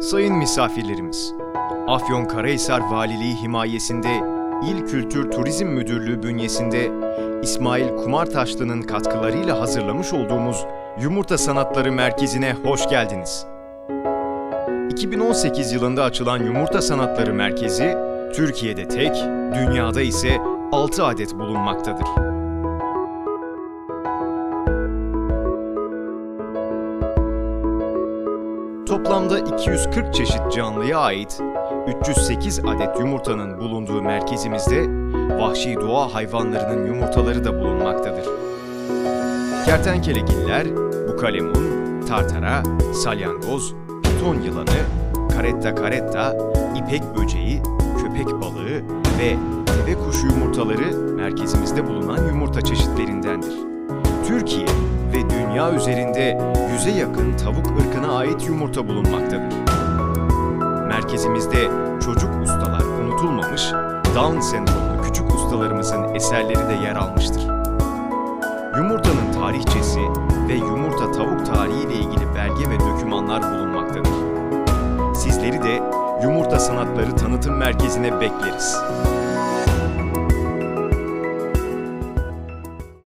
Sayın misafirlerimiz, Afyonkarahisar Valiliği himayesinde İl Kültür Turizm Müdürlüğü bünyesinde İsmail Kumartaşlı'nın katkılarıyla hazırlamış olduğumuz Yumurta Sanatları Merkezi'ne hoş geldiniz. 2018 yılında açılan Yumurta Sanatları Merkezi, Türkiye'de tek, dünyada ise 6 adet bulunmaktadır. Toplamda 240 çeşit canlıya ait 308 adet yumurtanın bulunduğu merkezimizde vahşi doğa hayvanlarının yumurtaları da bulunmaktadır. Kertenkelegiller, bukalemun, tartara, salyangoz, piton yılanı, karetta karetta, ipek böceği, köpek balığı ve deve kuşu yumurtaları merkezimizde bulunan yumurta çeşitlerindendir. Türkiye dünya üzerinde yüze yakın tavuk ırkına ait yumurta bulunmaktadır. Merkezimizde çocuk ustalar unutulmamış, Down sendromlu küçük ustalarımızın eserleri de yer almıştır. Yumurtanın tarihçesi ve yumurta tavuk tarihi ile ilgili belge ve dokümanlar bulunmaktadır. Sizleri de Yumurta Sanatları Tanıtım Merkezi'ne bekleriz.